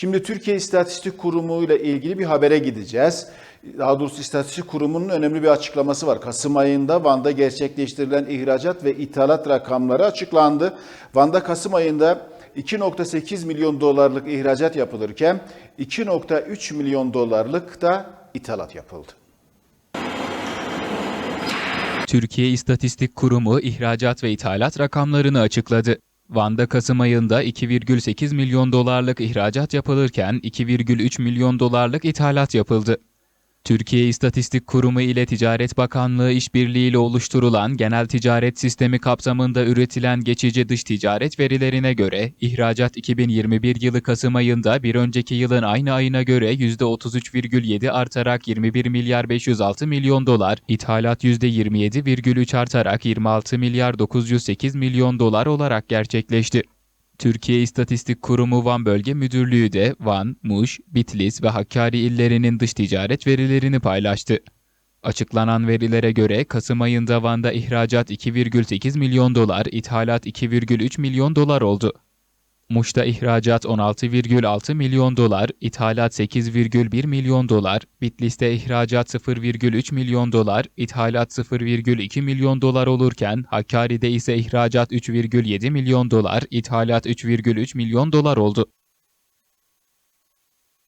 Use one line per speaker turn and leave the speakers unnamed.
Şimdi Türkiye İstatistik Kurumu ile ilgili bir habere gideceğiz. Daha doğrusu İstatistik Kurumu'nun önemli bir açıklaması var. Kasım ayında Van'da gerçekleştirilen ihracat ve ithalat rakamları açıklandı. Van'da Kasım ayında 2.8 milyon dolarlık ihracat yapılırken 2.3 milyon dolarlık da ithalat yapıldı.
Türkiye İstatistik Kurumu ihracat ve ithalat rakamlarını açıkladı. Van'da Kasım ayında 2,8 milyon dolarlık ihracat yapılırken 2,3 milyon dolarlık ithalat yapıldı. Türkiye İstatistik Kurumu ile Ticaret Bakanlığı işbirliğiyle oluşturulan genel ticaret sistemi kapsamında üretilen geçici dış ticaret verilerine göre ihracat 2021 yılı Kasım ayında bir önceki yılın aynı ayına göre %33,7 artarak 21 milyar 506 milyon dolar, ithalat %27,3 artarak 26 milyar 908 milyon dolar olarak gerçekleşti. Türkiye İstatistik Kurumu Van Bölge Müdürlüğü de Van, Muş, Bitlis ve Hakkari illerinin dış ticaret verilerini paylaştı. Açıklanan verilere göre Kasım ayında Van'da ihracat 2,8 milyon dolar, ithalat 2,3 milyon dolar oldu. Muş'ta ihracat 16,6 milyon dolar, ithalat 8,1 milyon dolar, Bitlis'te ihracat 0,3 milyon dolar, ithalat 0,2 milyon dolar olurken Hakkari'de ise ihracat 3,7 milyon dolar, ithalat 3,3 milyon dolar oldu.